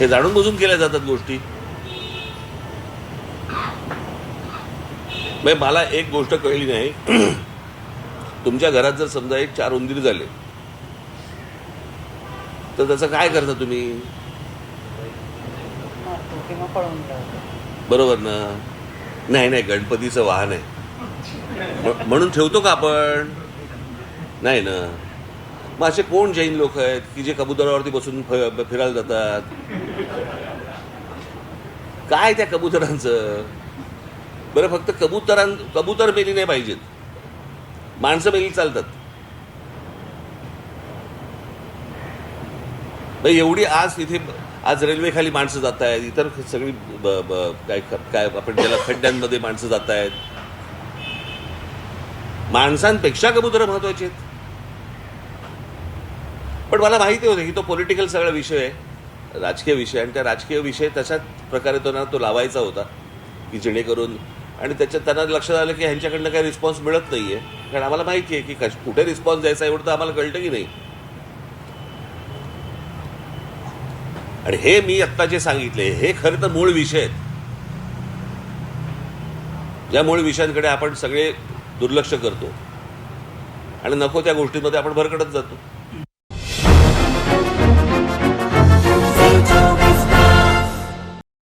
हे जाणून बुजून केल्या जातात गोष्टी. म्हणजे मला एक गोष्ट कळली नाही. तुमच्या घरात जर समजा एक चार उंदीर झाले तर त्याचं काय करता तुम्ही? बरोबर ना? नाही नाही गणपतीचं वाहन आहे. म्ह- म्हणून ठेवतो का आपण? नाही ना? मग असे कोण जैन लोक आहेत की जे कबुतरावरती बसून फिरायला जातात? काय त्या कबुतरांचं? बरं फक्त कबुतरां कबुतर मेली नाही पाहिजेत. माणसं मेली चालतात. एवढी आज तिथे आज रेल्वेखाली माणसं जात आहेत इतर सगळी काय काय आपण ज्याला खड्ड्यांमध्ये माणसं जात आहेत माणसांपेक्षा कबुतरं महत्वाची आहेत. पण मला माहिती होतं की तो पॉलिटिकल सगळा विषय आहे राजकीय विषय आणि त्या राजकीय विषय तशाच प्रकारे तो ना तो लावायचा होता की जेणेकरून आणि त्याच्यात त्यांना लक्षात आलं की ह्यांच्याकडनं काही रिस्पॉन्स मिळत नाहीये. कारण आम्हाला माहिती आहे की कश- कुठे रिस्पॉन्स द्यायचा एवढं तर आम्हाला कळतं की नाही. आणि हे मी आत्ता जे सांगितले हे खरं तर मूळ विषय आहेत. ज्या मूळ विषयांकडे आपण सगळे दुर्लक्ष करतो. आणि नको त्या गोष्टींमध्ये आपण भरकटत जातो.